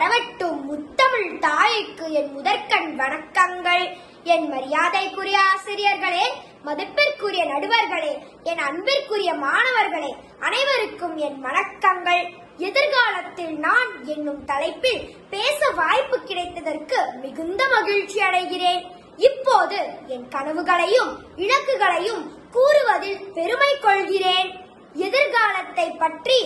பரவட்டும் முத்தமிழ் தாய்க்கு என் முதற்கண் வணக்கங்கள். என் மரியாதைக்குரிய ஆசிரியர்களே மதிப்பிற்குரிய நடுவர்களே என் அன்பிற்குரிய மாணவர்களே அனைவருக்கும் என் வணக்கங்கள். எதிர்காலத்தில் நான் என்னும் தலைப்பில் பேச வாய்ப்பு கிடைத்ததற்கு மிகுந்த மகிழ்ச்சி அடைகிறேன். இப்போது என் கனவுகளையும் இலக்குகளையும் கூறுவதில் பெருமை கொள்கிறேன். எதிர்காலத்தை பற்றி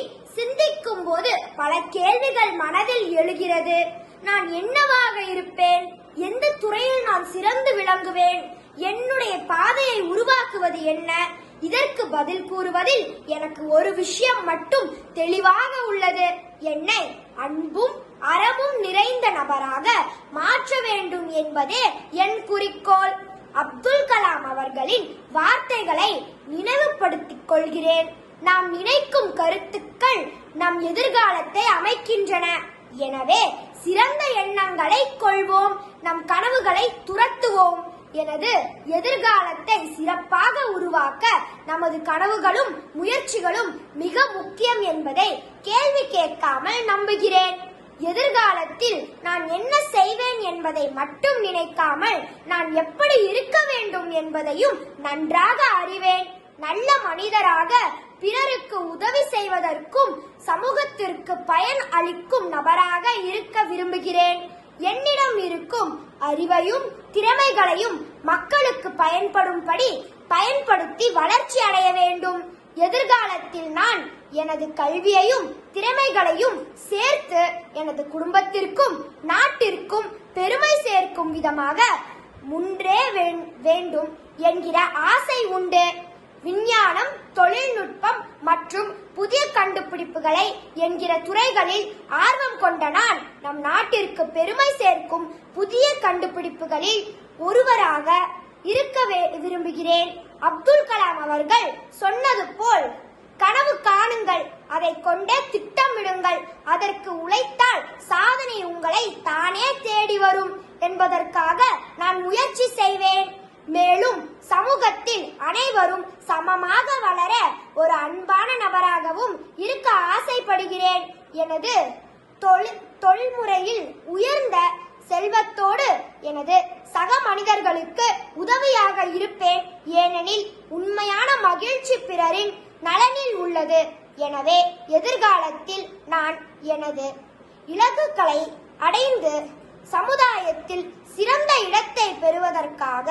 போது பல கேள்விகள் மனதில் எழுகிறது. நான் என்னவாக இருப்பேன்? எந்த துறையில் நான் சிறந்து விளங்குவேன்? என்னுடைய பாதையை உருவாக்குவது என்ன? இதற்கு பதில் கூறுவதில் எனக்கு ஒரு விஷயம் மட்டும் தெளிவாக உள்ளது. என்னை அன்பும் அறமும் நிறைந்த நபராக மாற்ற வேண்டும் என்பதே என் குறிக்கோள். அப்துல் கலாம் அவர்களின் வார்த்தைகளை நினைவுபடுத்திக் கொள்கிறேன். நாம் நினைக்கும் கருத்துக்கள் நம் எதிர்காலத்தை அமைக்கின்றன. எனவே சிறந்த எண்ணங்களை கொள்வோம். நம் கனவுகளை துரத்துவோம். எனது எதிர்காலத்தை சிறப்பாக உருவாக்க நமது கனவுகளும் முயற்சிகளும் மிக முக்கியம் என்பதை கேள்வி கேட்காமல் நம்புகிறேன். எதிர்காலத்தில் நான் என்ன செய்வேன் என்பதை மட்டும் நினைக்காமல் நான் எப்படி இருக்க வேண்டும் என்பதையும் நன்றாக அறிவேன். நல்ல மனிதராக பிறருக்கு உதவி செய்வதற்கும் சமூகத்திற்கு பயன் அளிக்கும் நபராக இருக்க விரும்புகிறேன். என்னிடம் இருக்கும் அறிவையும் திறமைகளையும் மக்களுக்கு பயன்படும்படி பயன்படுத்தி வளர்ச்சி அடைய வேண்டும். எதிர்காலத்தில் நான் எனது கல்வியையும் திறமைகளையும் சேர்த்து எனது குடும்பத்திற்கும் நாட்டிற்கும் பெருமை சேர்க்கும் விதமாக முன்றே வேண்டும் என்கிற ஆசை உண்டு. விஞ்ஞானம் தொழில்நுட்பம் மற்றும் புதிய கண்டுபிடிப்புகளை என்கிற துறைகளில் ஆர்வம் கொண்ட நான் நம் நாட்டிற்கு பெருமை சேர்க்கும் புதிய கண்டுபிடிப்புகளில் ஒருவராக இருக்கவே விரும்புகிறேன். அப்துல் கலாம் அவர்கள் சொன்னது போல் கனவு காணுங்கள் அதை கொண்டே திட்டமிடுங்கள். அதற்கு உழைத்தால் சாதனை உங்களை தானே தேடி வரும் என்பதற்காக நான் முயற்சி செய்வேன். மேலும் சமூகத்தில் அனைவரும் சமமாக வளர ஒரு அன்பான நபராகவும் இருக்க ஆசைப்படுகிறேன். எனது தொழில் தொழில்முறையில் உயர்ந்த செல்வத்தோடு எனது சக மனிதர்களுக்கு உதவியாக இருப்பேன். ஏனெனில் உண்மையான மகிழ்ச்சி பிறரின் நலனில் உள்ளது. எனவே எதிர்காலத்தில் நான் எனது இலக்குகளை அடைந்து சமுதாயத்தில் சிறந்த இடத்தை பெறுவதற்காக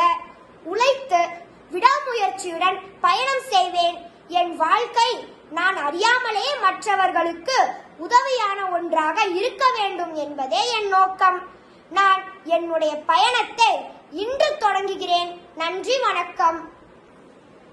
முயற்சியுடன் பயணம் செய்வேன். என் வாழ்க்கை நான் அறியாமலே மற்றவர்களுக்கு உதவியான ஒன்றாக இருக்க வேண்டும் என்பதே என் நோக்கம். நான் என்னுடைய பயணத்தை இன்று தொடங்குகிறேன். நன்றி வணக்கம்.